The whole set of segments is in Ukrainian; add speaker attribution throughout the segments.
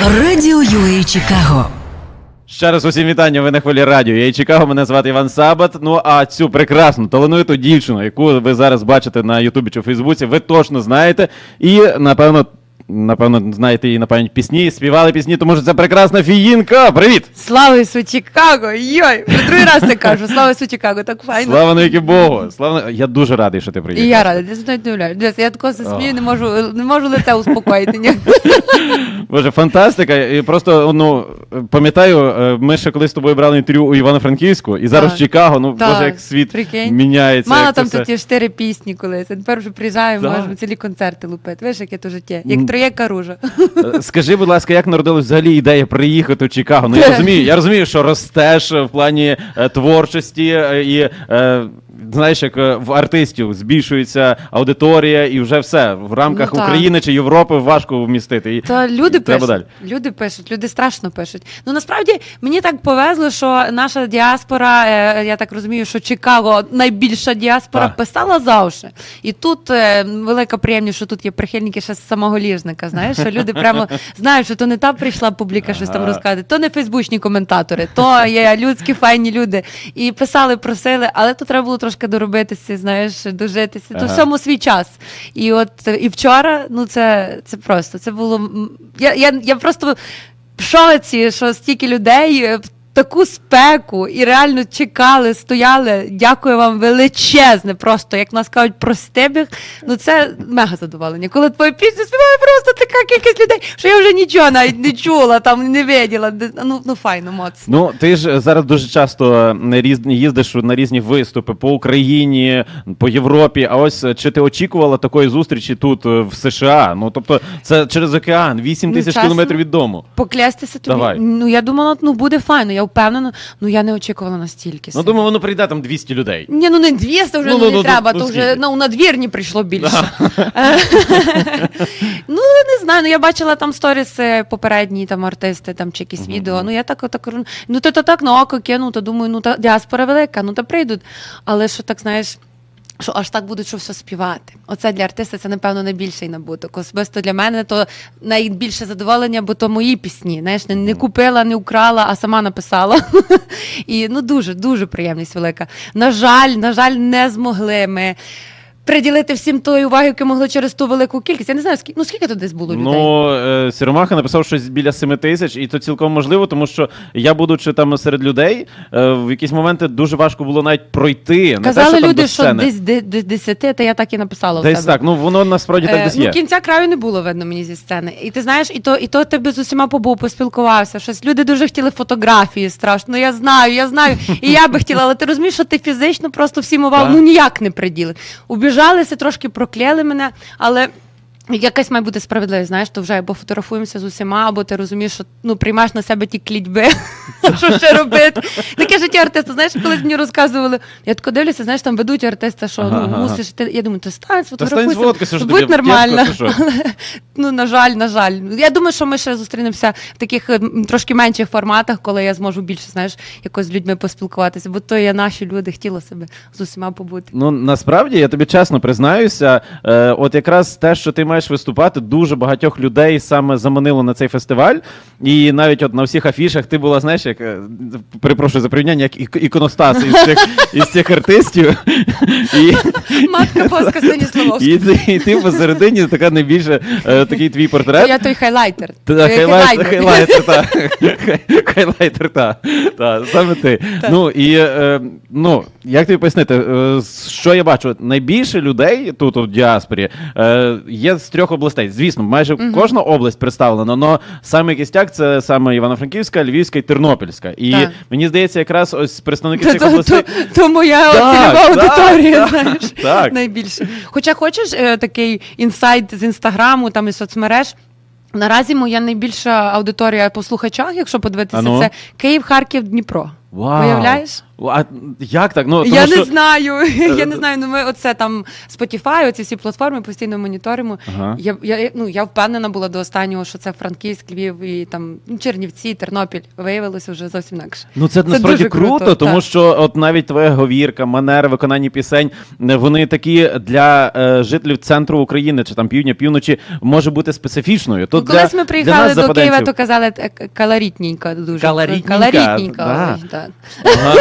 Speaker 1: Радіо UA Чикаго.
Speaker 2: Ще раз усім вітання, ви на хвилі радіо. Я і Чикаго, мене звати Іван Сабат. Ну а цю прекрасну талановиту дівчину, яку ви зараз бачите на Ютубі чи Фейсбуці, ви точно знаєте. І напевно, напевно, знаєте її на пам'ять пісні, співали пісні, тому що це прекрасна фіїнка. Привіт!
Speaker 3: Слава Ісу Чикаго! Йой! Вже другий раз це кажу. Слава Ісу Чикаго, так файно.
Speaker 2: Слава навіки Богу! Слава я дуже радий, що ти приїхав.
Speaker 3: І я рада, ти навіть не. Дивись, Я такого смію, не можу, не можу лице успокоїти. Ні.
Speaker 2: Боже, фантастика. І просто ну пам'ятаю, е, ми ще колись з тобою брали інтерв'ю у Івано-Франківську, і зараз
Speaker 3: Так.
Speaker 2: Чикаго. Ну
Speaker 3: Так,
Speaker 2: боже, як світ
Speaker 3: прикинь.
Speaker 2: міняється.
Speaker 3: Мала
Speaker 2: як це
Speaker 3: там
Speaker 2: все.
Speaker 3: тоді чотири пісні колись. а Тепер вже приїжджаємо, можемо цілі концерти лупити. Видиш, яке то життя.
Speaker 2: М.
Speaker 3: Як оружа. ружа.
Speaker 2: Е, Скажи, будь ласка, як народилась взагалі ідея приїхати в Чикаго? Ну я розумію, я розумію, що ростеш в плані е, творчості е, і. Е, Знаєш, як е, в артистів збільшується аудиторія, і вже все в рамках
Speaker 3: Ну.
Speaker 2: України чи Європи важко вмістити. І
Speaker 3: Та люди
Speaker 2: треба
Speaker 3: пишуть,
Speaker 2: далі.
Speaker 3: люди пишуть, люди страшно пишуть. Ну насправді мені так повезло, що наша діаспора, е, я так розумію, що Чикаго найбільша діаспора
Speaker 2: Так.
Speaker 3: писала завжди. І тут е, велика приємність, що тут є прихильники ще з самого ліжника. Знаєш, що люди прямо знають, що то не та прийшла публіка щось там розказати, то не фейсбучні коментатори, то є людські файні люди. І писали, просили, але тут треба було трошки доробитися, знаєш, дожитися. То всьому свій час. І от і вчора, ну це, це просто це було. Я, я, я просто в шоці, що стільки людей е, таку спеку і реально чекали, стояли. Дякую вам величезне. Просто як нас кажуть про стебіг. Ну це мега задоволення. Коли твою пісню співає просто така кількість людей, що я вже нічого навіть не чула, там не виділа. Ну, ну файно, моцно.
Speaker 2: Ну, ти ж зараз дуже часто їздиш на різні виступи по Україні, по Європі. А ось чи ти очікувала такої зустрічі тут е, в США? Ну тобто, це через океан, 8
Speaker 3: Ну,
Speaker 2: тисяч
Speaker 3: чесно.
Speaker 2: кілометрів від дому.
Speaker 3: Поклястися тобі.
Speaker 2: Давай.
Speaker 3: Ну я думала, ну буде файно. Я впевнена. Ну я не очікувала настільки.
Speaker 2: Ну думаю, воно прийде там 200 людей.
Speaker 3: Ні, ну не 200 вже
Speaker 2: Ну,
Speaker 3: ну,
Speaker 2: ну,
Speaker 3: не
Speaker 2: ну,
Speaker 3: треба,
Speaker 2: ну,
Speaker 3: то
Speaker 2: скільки?
Speaker 3: вже ну, на двірні прийшло більше. Ну, не знаю, ну я бачила там сторіс е, попередні там артисти там, чи якісь відео. Ну я так, так, ну то, так на око кину, то думаю, ну та діаспора велика, ну та прийдуть. Але що так, знаєш. Що аж так будуть що все співати. Оце для артиста це, напевно, найбільший набуток. Особисто для мене то найбільше задоволення, бо то мої пісні. Знаєш, не, не купила, не украла, а сама написала. І ну дуже, дуже приємність велика. На жаль, на жаль, не змогли ми приділити всім тої уваги, яку могли через ту велику кількість. Я не знаю, скільки, ну скільки тут десь було людей.
Speaker 2: Ну, е, Сіромаха написав щось біля 7 тисяч, і це цілком можливо, тому що я, будучи там серед людей, е, в якісь моменти дуже важко було навіть пройти. Не
Speaker 3: Казали
Speaker 2: те, що
Speaker 3: люди, що десь де- до 10, та я так і написала. в
Speaker 2: Десь
Speaker 3: себе.
Speaker 2: так. Ну воно насправді так
Speaker 3: Е,
Speaker 2: десь
Speaker 3: Ну,
Speaker 2: є.
Speaker 3: кінця краю не було видно мені зі сцени. І ти знаєш, і то, і то ти би з усіма побув, поспілкувався. Щось люди дуже хотіли фотографії страшно. Я знаю, я знаю. І я би хотіла, але ти розумієш, що ти фізично просто всім увагу
Speaker 2: Так.
Speaker 3: ну ніяк не приділи. Убіжалися, трошки прокляли мене, але. Якась має бути справедливість, знаєш, то вже або фотографуємося з усіма, або ти розумієш, що ну приймаєш на себе ті клітьби. що ще робити? Таке життя артиста. Знаєш, колись мені розказували, я тако дивлюся, знаєш, там ведуть артиста, що
Speaker 2: Ага,
Speaker 3: ну
Speaker 2: ага.
Speaker 3: мусиш ти. Я думаю, ти стань,
Speaker 2: що
Speaker 3: будь нормально. Ну, на жаль, на жаль. Я думаю, що ми ще зустрінемося в таких е, трошки менших форматах, коли я зможу більше, знаєш, якось з людьми поспілкуватися, бо то є наші люди, хотіла себе з усіма побути.
Speaker 2: Ну насправді я тобі чесно признаюся, е, от якраз те, що ти маєш виступати, дуже багатьох людей саме заманило на цей фестиваль. І навіть от на всіх афішах ти була, знаєш, як е, перепрошую за порівняння, як іконостас із цих із цих артистів. І,
Speaker 3: Матка Боска Станіславовська.
Speaker 2: і, ти- і ти посередині така найбільше е, такий твій портрет.
Speaker 3: Я той хайлайтер.
Speaker 2: Та,
Speaker 3: Е,
Speaker 2: хайлайт,
Speaker 3: хайлайтер.
Speaker 2: хайлайтер, так. Хайлайтер, так. Та, саме ти. Ну, і, е, ну, як тобі пояснити, е, що я бачу? Найбільше людей тут, у діаспорі, е, є з трьох областей. Звісно, майже кожна область представлена, але саме кістяк це саме Івано-Франківська, Львівська і Тернопільська. І
Speaker 3: Так.
Speaker 2: мені здається, якраз ось представники цих
Speaker 3: то,
Speaker 2: областей.
Speaker 3: то, то моя
Speaker 2: Так,
Speaker 3: цільова
Speaker 2: так,
Speaker 3: аудиторія,
Speaker 2: так,
Speaker 3: знаєш,
Speaker 2: так.
Speaker 3: найбільше. Хоча хочеш е, такий інсайт з інстаграму, там із соцмереж. Наразі моя найбільша аудиторія по слухачах, якщо подивитися,
Speaker 2: Ану.
Speaker 3: це Київ, Харків, Дніпро.
Speaker 2: Вау.
Speaker 3: Уявляєш?
Speaker 2: А як так? Ну, тому
Speaker 3: я
Speaker 2: що...
Speaker 3: не знаю. Я не знаю. Ну ми оце там Spotify, оці всі платформи постійно моніторимо.
Speaker 2: Ага.
Speaker 3: Я, я, ну, я впевнена була до останнього, що це Франківськ, Львів і там ну, Чернівці, Тернопіль. Виявилося вже зовсім інакше.
Speaker 2: Ну, це,
Speaker 3: Це
Speaker 2: насправді круто,
Speaker 3: круто,
Speaker 2: тому
Speaker 3: так.
Speaker 2: що от навіть твоя говірка, манера виконання пісень, вони такі для е, жителів центру України чи там півдня, півночі може бути специфічною. То
Speaker 3: Ну,
Speaker 2: для,
Speaker 3: колись ми
Speaker 2: для
Speaker 3: приїхали
Speaker 2: нас,
Speaker 3: до Києва, то казали к- калорітненько дуже.
Speaker 2: Калорітненько,
Speaker 3: Калорітненько,
Speaker 2: да.
Speaker 3: Так.
Speaker 2: Ага.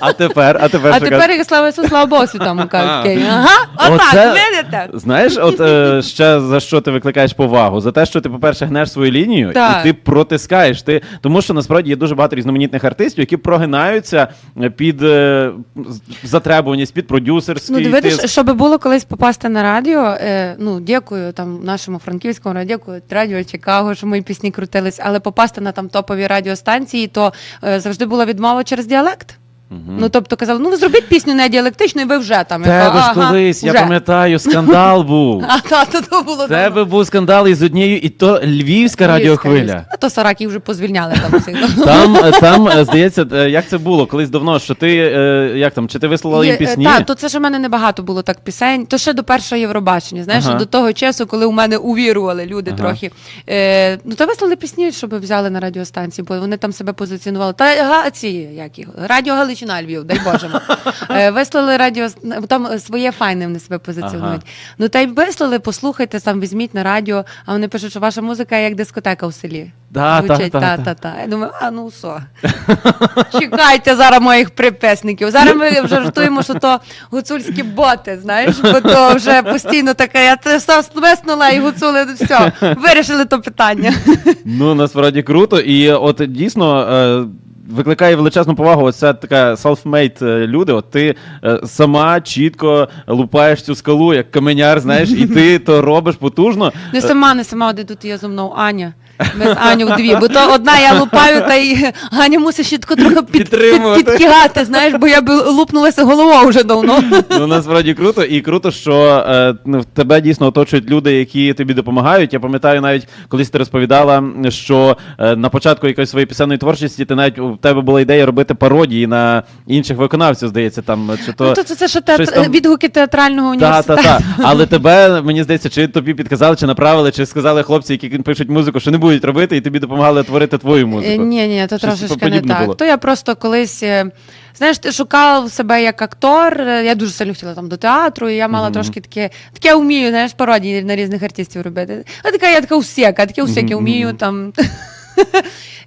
Speaker 2: А тепер, а тепер
Speaker 3: А
Speaker 2: що
Speaker 3: тепер і слава Ісусу, слава Богу, святому кажуть. в Києві. Ага, отак,
Speaker 2: Оце-
Speaker 3: видите?
Speaker 2: Знаєш, от е, ще за що ти викликаєш повагу? За те, що ти, по-перше, гнеш свою лінію,
Speaker 3: Так.
Speaker 2: і ти протискаєш. Ти, тому що насправді є дуже багато різноманітних артистів, які прогинаються під е, з- затребуваність, під продюсерський
Speaker 3: Ну, дивитиш,
Speaker 2: тиск.
Speaker 3: щоб було колись попасти на радіо. Е, ну, дякую там нашому франківському радіо, дякую радіо Чикаго, що мої пісні крутились, але попасти на там топові радіостанції, то е, завжди була відмова через діалект. Ну, тобто казали, ну ви зробіть пісню не діалектично, і ви вже там. Я
Speaker 2: Тебе
Speaker 3: кажу,
Speaker 2: ж
Speaker 3: «Ага,
Speaker 2: колись, я
Speaker 3: вже».
Speaker 2: пам'ятаю, скандал був.
Speaker 3: А та, то, то було
Speaker 2: Тебе
Speaker 3: давно.
Speaker 2: був скандал із однією, і то львівська радіохвиля.
Speaker 3: Львівська. А то Сараків вже позвільняли там всіх.
Speaker 2: Там, е, там, е, здається, е, як це було колись давно, що ти е, як там, чи ти вислала їм пісні?
Speaker 3: Так, то це ж у мене небагато було так пісень. То ще до першого Євробачення. Знаєш,
Speaker 2: Ага.
Speaker 3: до того часу, коли у мене увірували люди
Speaker 2: Ага.
Speaker 3: трохи. Е, ну то вислали пісні, щоб взяли на радіостанції, бо вони там себе позиціонували. Та га, ці як їх, Радіо Галичина Львів, дай Боже. Е, вислали радіо там е, своє файне вони себе позиціонують.
Speaker 2: Ага.
Speaker 3: Ну та й вислали, послухайте, сам візьміть на радіо, а вони пишуть, що ваша музика як дискотека у селі.
Speaker 2: Да,
Speaker 3: Звучить,
Speaker 2: та,
Speaker 3: та,
Speaker 2: та.
Speaker 3: та, та. Я думаю, а ну все. Чекайте зараз моїх приписників. Зараз ми вже жартуємо, що то гуцульські боти, знаєш, бо то вже постійно таке, я це все виснула і гуцули, все, вирішили то питання.
Speaker 2: Ну насправді круто. І от дійсно. Е, Викликає величезну повагу. Оце така self-made е, люди. От ти е, сама чітко лупаєш цю скалу, як каменяр, знаєш, і ти то робиш потужно.
Speaker 3: Не сама, не сама, де тут я зо мною Аня. Ми з Аню вдві, бо то одна я лупаю, та й Аня мусить ще тако трохи під, під,
Speaker 2: Підтримувати.
Speaker 3: підкигати, знаєш, бо я б лупнулася головою вже давно.
Speaker 2: Ну насправді круто, і круто, що е, ну, в тебе дійсно оточують люди, які тобі допомагають. Я пам'ятаю, навіть колись ти розповідала, що е, на початку якоїсь своєї пісенної творчості ти навіть у тебе була ідея робити пародії на інших виконавців, здається, там чи то.
Speaker 3: Ну, то це, це ще
Speaker 2: щось
Speaker 3: театр,
Speaker 2: там-
Speaker 3: відгуки театрального
Speaker 2: Та,
Speaker 3: університету.
Speaker 2: та, та. Але тебе, мені здається, чи тобі підказали, чи направили, чи сказали хлопці, які пишуть музику, що не будуть робити, і тобі допомагали творити твою
Speaker 3: Е,
Speaker 2: музику.
Speaker 3: Ні, ні, то
Speaker 2: Щось
Speaker 3: трошечки не
Speaker 2: подібне
Speaker 3: так.
Speaker 2: було.
Speaker 3: То я просто колись. е, Знаєш, ти шукав себе як актор. е, Я дуже сильно хотіла там до театру, і я мала
Speaker 2: Мгм.
Speaker 3: трошки таке, таке вмію, знаєш, пародії на різних артистів робити. А така я така усяка, таке усяке вмію там.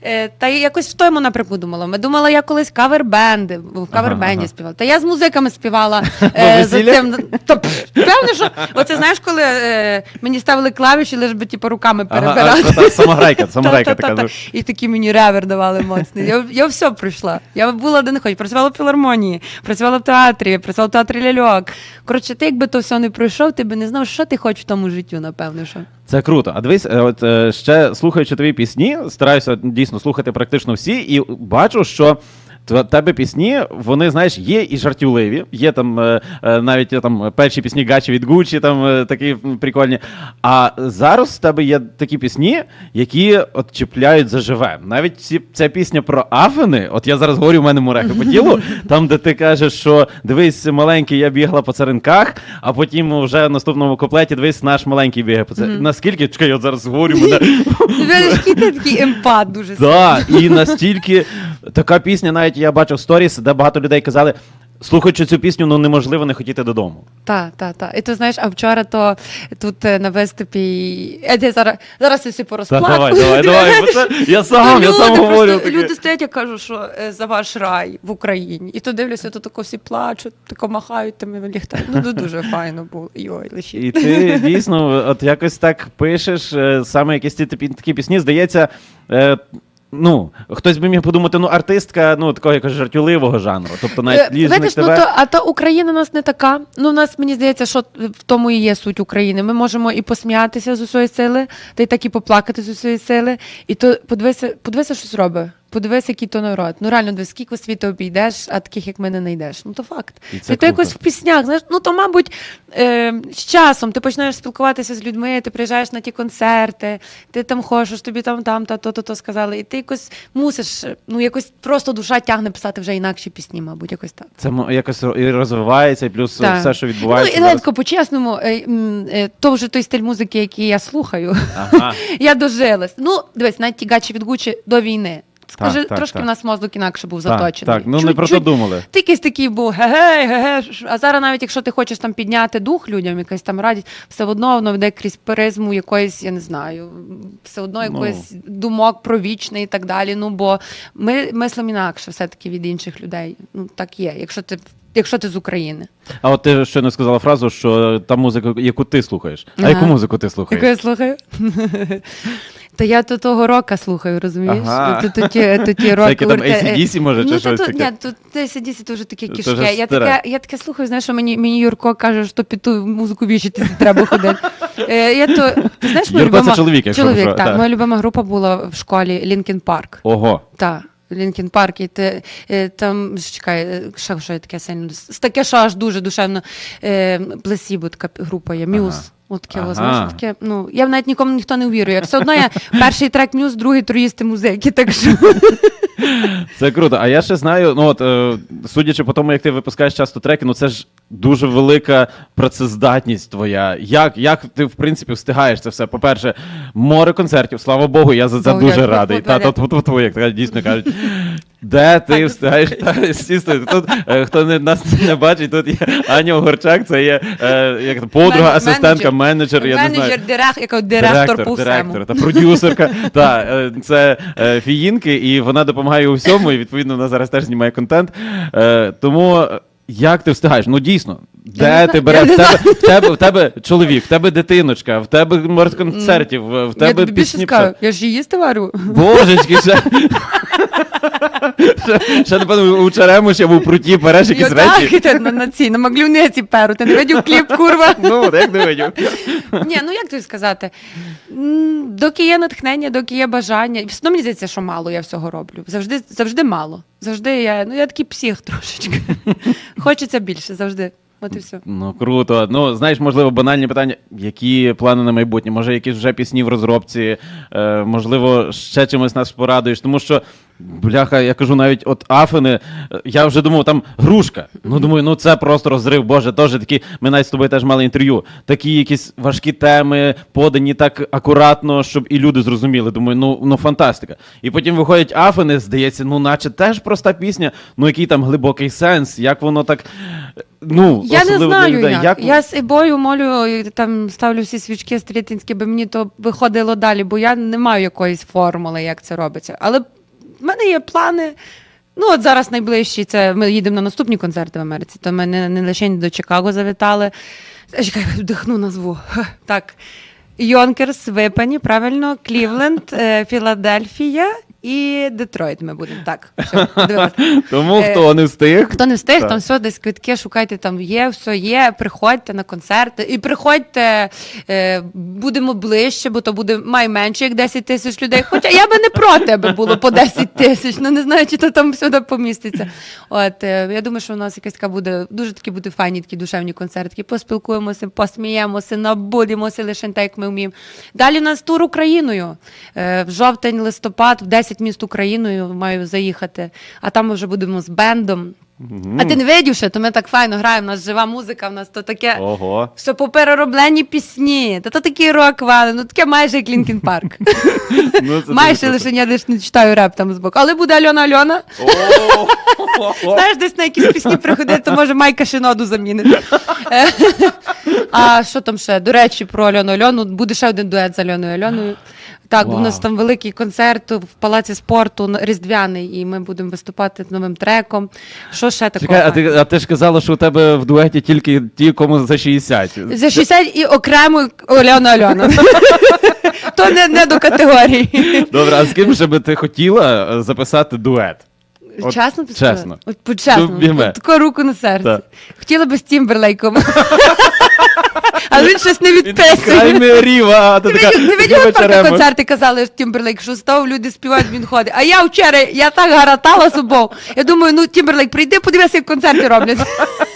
Speaker 3: Е, Та якось в тому напрямку думала. Ми думали, я колись кавер-бенди, в кавер-бенді
Speaker 2: ага.
Speaker 3: співала. Та я з музиками співала е, за цим. То, певно, що оце знаєш, коли е, мені ставили клавіші, лише би типу, руками перебирати.
Speaker 2: та, самограйка, самограйка така.
Speaker 3: І такі мені ревер давали моцний. Я, я все пройшла. Я була де не хоч. Працювала в філармонії, працювала в театрі, працювала в театрі ляльок. Коротше, ти якби то все не пройшов, ти би не знав, що ти хочеш в тому життю, напевно. що.
Speaker 2: Це круто. А дивись, е, от е, ще слухаючи твої пісні, стараюся дійсно слухати практично всі, і бачу, що. Тебе пісні, вони знаєш, є і жартівливі. Є там е, е, навіть е, там перші пісні Гачі від Гучі, там такі прикольні. А зараз в тебе є такі пісні, які от чіпляють заживе. Навіть ці, ця пісня про афини, от я зараз говорю, у мене мурехи по тілу, там, де ти кажеш, що дивись, маленький, я бігла по царинках, а потім вже в наступному куплеті дивись, наш маленький бігає по царинках. Наскільки чекай, я зараз говорю мене.
Speaker 3: Ти такий емпат дуже
Speaker 2: Так, і настільки така пісня, навіть я бачив сторіс, де багато людей казали. Слухаючи цю пісню, ну неможливо не хотіти додому.
Speaker 3: Так, так, так. І ти знаєш, а вчора то тут е, на виступі. Я зараз, зараз я всі
Speaker 2: Та, давай, давай, давай. Це я сам, я сам
Speaker 3: люди,
Speaker 2: говорю.
Speaker 3: просто, люди стоять, я кажу, що е, за ваш рай в Україні. І то дивлюся, то тако всі плачуть, тако махають тими ліхтарями. Ну, ну, дуже файно було. Йой, лишіть.
Speaker 2: І ти дійсно от якось так пишеш, е, саме якісь ті такі пісні, здається. Ну, хтось би міг подумати, ну, артистка, ну, такого якогось жартюливого жанру. Тобто навіть
Speaker 3: Е,
Speaker 2: ліжник
Speaker 3: Знаєш, ну
Speaker 2: тебе.
Speaker 3: то, а то Україна у нас не така. Ну, у нас мені здається, що в тому і є суть України. Ми можемо і посміятися з усієї сили, та й так і поплакати з усієї сили. І то подивися, подивися, що зробить. Подивись, який то народ. Ну реально, дивись, скільки світу обійдеш, а таких, як ми, не знайдеш. Ну то факт.
Speaker 2: І це
Speaker 3: Ти то
Speaker 2: круто.
Speaker 3: якось в піснях, знаєш, ну то, мабуть, е, з часом ти починаєш спілкуватися з людьми, ти приїжджаєш на ті концерти, ти там хочеш, тобі там там та то, то, то сказали, і ти якось мусиш, ну якось просто душа тягне писати вже інакші пісні, мабуть, якось так.
Speaker 2: Це м- якось ро- і розвивається, і плюс
Speaker 3: Так.
Speaker 2: все, що відбувається.
Speaker 3: ну, і
Speaker 2: зараз.
Speaker 3: По-чесному, е, м, е, то вже той стиль музики, який я слухаю.
Speaker 2: Ага.
Speaker 3: Я дожилась. Ну, дивись, навіть ті гачі від Гучі до війни. Скажи,
Speaker 2: так,
Speaker 3: трошки
Speaker 2: так.
Speaker 3: в нас мозок інакше був
Speaker 2: Так,
Speaker 3: заточений.
Speaker 2: так, ну не про то думали.
Speaker 3: Ти якийсь такий був ге-ге, ге-ге. А зараз навіть якщо ти хочеш там підняти дух людям, якась там радість, все одно воно йде крізь призму якоїсь, я не знаю, все одно
Speaker 2: Ну.
Speaker 3: думок про вічне і так далі. Ну бо ми мислимо інакше все-таки від інших людей. Ну так є, якщо ти якщо ти з України.
Speaker 2: А от ти щойно сказала фразу, що та музика, яку ти слухаєш. А
Speaker 3: Ага.
Speaker 2: яку музику ти слухаєш?
Speaker 3: Яку я слухаю? Та я то того рока слухаю, розумієш?
Speaker 2: Ага.
Speaker 3: То, то, ті, то ті рок,
Speaker 2: Всякі там
Speaker 3: е,
Speaker 2: може, чи
Speaker 3: ну,
Speaker 2: щось таке?
Speaker 3: Ні, тут ACDC то вже
Speaker 2: Це
Speaker 3: кішки. Я
Speaker 2: старе.
Speaker 3: таке, я таке слухаю, знаєш, що мені, мені Юрко каже, що під ту музику вічити треба ходити. Е, я то, ти знаєш, моя
Speaker 2: Юрко це
Speaker 3: любима...
Speaker 2: чоловік, якщо
Speaker 3: чоловік,
Speaker 2: що,
Speaker 3: так.
Speaker 2: так.
Speaker 3: Моя любима група була в школі Лінкін Парк.
Speaker 2: Ого.
Speaker 3: Так. Лінкін Парк, і ти, е, там ж, чекай, е, що, що я таке сильно с- таке, що аж дуже душевно. Е, Плесібо така група є, Мюз.
Speaker 2: Ага.
Speaker 3: От таке,
Speaker 2: Ага.
Speaker 3: знаєш, таке, ну, я навіть нікому ніхто не увірує. Все одно я перший трек Мюз, другий троїсти музики, так що
Speaker 2: Це круто. А я ще знаю, ну от е, судячи по тому, як ти випускаєш часто треки, ну це ж дуже велика працездатність твоя. Як, як ти в принципі встигаєш це все? По-перше, море концертів, слава Богу, я за це
Speaker 3: О,
Speaker 2: дуже радий. Та
Speaker 3: дякую.
Speaker 2: то то, як така дійсно кажуть. Де ти та, сісти? Тут е, хто не нас не бачить, тут є Аня Огорчак, це є е, як то, подруга,
Speaker 3: Мен-
Speaker 2: асистентка, менеджер. Я не знаю.
Speaker 3: менеджер, директор, яка директор, по всьому.
Speaker 2: директор та продюсерка. та, е, це е, фіїнки, і вона допомагає у всьому, і відповідно вона зараз теж знімає контент. Е, тому е, як ти встигаєш? Ну дійсно. Де ти береш? В тебе, в, тебе, в тебе чоловік, в тебе дитиночка, в тебе море концертів, в
Speaker 3: Я
Speaker 2: тебе
Speaker 3: тобі більше
Speaker 2: пісні.
Speaker 3: скажу, я ж її їсти варю.
Speaker 2: Божечки, ще, ще, ще напевно, у Черемуші або в пруті береш якісь речі.
Speaker 3: так, на, на цій, на маглюниці перу. Ти не видів кліп, курва?
Speaker 2: Ну, як не видів.
Speaker 3: Ні, ну як тобі сказати? М, Доки є натхнення, доки є бажання. Все одно мені здається, що мало я всього роблю. Завжди, завжди мало. Завжди я. Ну, я такий псих трошечки. Хочеться більше завжди. От і все.
Speaker 2: Ну круто. Ну знаєш, можливо, банальні питання. Які плани на майбутнє? Може, якісь вже пісні в розробці? Е, можливо, ще чимось нас порадуєш, тому що. Бляха, я кажу, навіть от Афини, е, я вже думав, там грушка. Ну думаю, ну це просто розрив. Боже, теж такі. Ми навіть з тобою теж мали інтерв'ю. Такі якісь важкі теми, подані так акуратно, щоб і люди зрозуміли. Думаю, ну ну фантастика. І потім виходять Афини, здається, ну наче теж проста пісня. Ну який там глибокий сенс, як воно так. е, Ну,
Speaker 3: Я не знаю,
Speaker 2: людей.
Speaker 3: як. Я з Ібою молю, там ставлю всі свічки стрітинські, би мені то виходило далі, бо я не маю якоїсь формули, як це робиться. Але в мене є плани. Ну, от зараз найближчі, це ми їдемо на наступні концерти в Америці, то ми не, не лише до Чикаго завітали. Е, Чекай, вдихну назву. Так. Йонкерс, Випані, правильно, Клівленд, е, Філадельфія і Детройт ми будемо. Так, все.
Speaker 2: Тому
Speaker 3: Е,
Speaker 2: хто не встиг.
Speaker 3: Хто не встиг,
Speaker 2: Так.
Speaker 3: там все, десь квитки шукайте, там є, все є. Приходьте на концерти і приходьте, е, будемо ближче, бо то буде май менше, як 10 тисяч людей. Хоча я би не проти, аби було по 10 тисяч. Ну не знаю, чи то там сюди поміститься. От е, я думаю, що у нас якась така буде дуже такі буде файні, такі душевні концерти. Поспілкуємося, посміємося, набудемося лише так, як ми вміємо. Далі у нас тур Україною. Е, в жовтень, листопад, в 10 міст Україною маю заїхати. А там ми вже будемо з бендом. А ти не видів ще, то ми так файно граємо, у нас жива музика, у нас то таке.
Speaker 2: Ого.
Speaker 3: Все поперероблені пісні, та то такий рок вали, ну таке майже як Лінкін Парк.
Speaker 2: Ну,
Speaker 3: майже лише я десь не читаю реп там збоку. Але буде Альона Альона. Знаєш, десь на якісь пісні приходить, то може Майка Шиноду замінити. А що там ще? До речі, про Альону Альону. Буде ще один дует з Альоною Альоною. Так, бо у нас там великий концерт в палаці спорту різдвяний, і ми будемо виступати з новим треком. Що ще такого?
Speaker 2: Чекай, а ти, а ти ж казала, що у тебе в дуеті тільки ті, кому за 60.
Speaker 3: За 60 і окремо Альона Альона. То не, не до категорії.
Speaker 2: Добре, а з ким ще би ти хотіла е, записати дует? От
Speaker 3: чесно
Speaker 2: чесно.
Speaker 3: От, по- чесно.
Speaker 2: Тобі.
Speaker 3: От таку руку на серце.
Speaker 2: Так.
Speaker 3: Хотіла би з Тімберлейком. Але він щось не відписує.
Speaker 2: Ріва, ти така
Speaker 3: от правда,
Speaker 2: Черемош.
Speaker 3: концерти казали що Тімберлейк, що став, люди співають, він ходить. А я вчора, я так гаратала собою. Я думаю, ну Тімберлейк, прийди, подивися, як концерти роблять.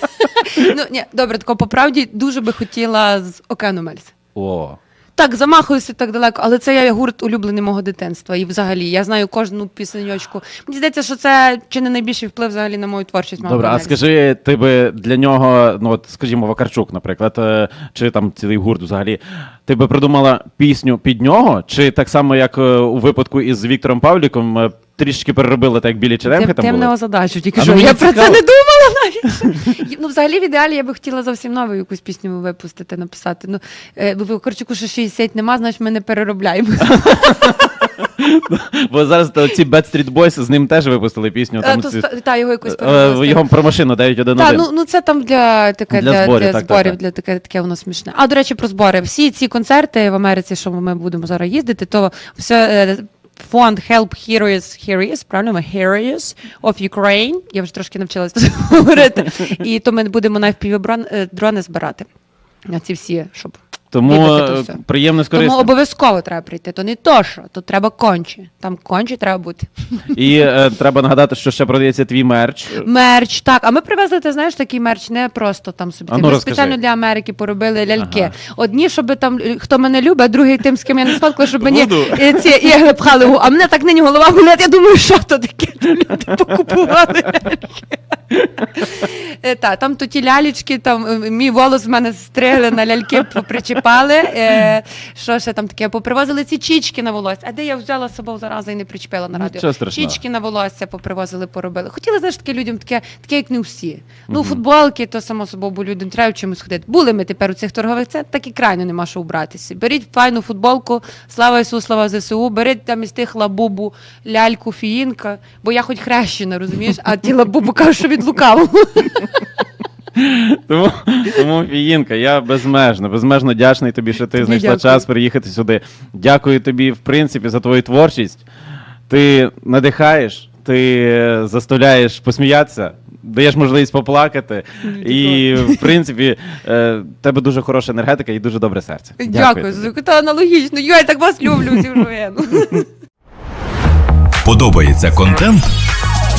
Speaker 3: ну, ні, добре, тако по правді дуже би хотіла з Океану Мельс.
Speaker 2: О.
Speaker 3: Так, замахуюся так далеко, але це я гурт улюблений мого дитинства. І взагалі я знаю кожну пісеньочку. Мені здається, що це чи не найбільший вплив взагалі на мою творчість.
Speaker 2: Добре, а скажи, ти би для нього, ну от скажімо, Вакарчук, наприклад, е, чи там цілий гурт взагалі, ти би придумала пісню під нього, чи так само, як е, у випадку із Віктором Павліком, е, трішки переробили, так як білі черемхи
Speaker 3: Ти,
Speaker 2: там були?
Speaker 3: озадачу, тільки
Speaker 2: А
Speaker 3: що
Speaker 2: ну,
Speaker 3: я про це
Speaker 2: цікаво.
Speaker 3: не думала навіть. ну, взагалі, в ідеалі я би хотіла зовсім нову якусь пісню випустити, написати. Ну, е, в Корчуку ще 60 нема, значить ми не переробляємо.
Speaker 2: Бо зараз то ці Backstreet Boys з ним теж випустили пісню.
Speaker 3: Е,
Speaker 2: Там
Speaker 3: то
Speaker 2: ці-
Speaker 3: ста- та, його якось
Speaker 2: е, його про машину 911.
Speaker 3: Так, ну, ну це там для, таке,
Speaker 2: Для
Speaker 3: для,
Speaker 2: зборів,
Speaker 3: для
Speaker 2: так, так,
Speaker 3: зборів,
Speaker 2: так.
Speaker 3: для таке, таке воно смішне. А до речі, про збори. Всі ці концерти в Америці, що ми будемо зараз їздити, то все. е, Фонд Help Heroes, Heroes, правильно? Heroes of Ukraine. Я вже трошки навчилася говорити. І то ми будемо на FPV дрони збирати. На ці всі, щоб
Speaker 2: Тому
Speaker 3: то
Speaker 2: е,
Speaker 3: все.
Speaker 2: приємно з
Speaker 3: Тому обов'язково треба прийти. То не то, що, то треба конче. Там конче треба бути.
Speaker 2: І е, треба нагадати, що ще продається твій мерч.
Speaker 3: Мерч, так. А ми привезли, ти знаєш, такий мерч не просто там собі.
Speaker 2: А ну,
Speaker 3: ми
Speaker 2: розкажи.
Speaker 3: спеціально для Америки поробили ляльки.
Speaker 2: Ага.
Speaker 3: Одні, щоб там е, хто мене любить, а другий тим, з ким я не сфоткала, щоб мені
Speaker 2: Буду.
Speaker 3: е, ці ігли пхали. в гу- А мене так нині голова болить. Я думаю, що то таке люди покупували. Е, Та, там то ті лялечки, там е, мій волос в мене стригли на ляльки, причіпали. Е, що ще там таке? Попривозили ці чічки на волосся. А де я взяла з собою зараза і не причепила на радіо?
Speaker 2: Нічого страшного.
Speaker 3: Чічки на волосся попривозили, поробили. Хотіли, знаєш, таке людям таке, таке, як не всі. Ну, футболки, то само собою, бо людям треба в чимось ходити. Були ми тепер у цих торгових це так і крайно нема що убратися. Беріть файну футболку, слава Ісусу, слава ЗСУ, беріть там із тих лабубу, ляльку, фіїнка, бо я хоч хрещена, розумієш, а ті лабубу кажуть, що від лукавого.
Speaker 2: Тому, тому Фіїнка, я безмежно, безмежно дячний тобі, що ти знайшла
Speaker 3: дякую.
Speaker 2: час приїхати сюди. Дякую тобі, в принципі, за твою творчість. Ти надихаєш, ти е, заставляєш посміятися, даєш можливість поплакати. І, в принципі, е, в тебе дуже хороша енергетика і дуже добре серце.
Speaker 3: Дякую,
Speaker 2: тобі.
Speaker 3: Та аналогічно. Я так вас люблю, живену.
Speaker 4: Подобається контент?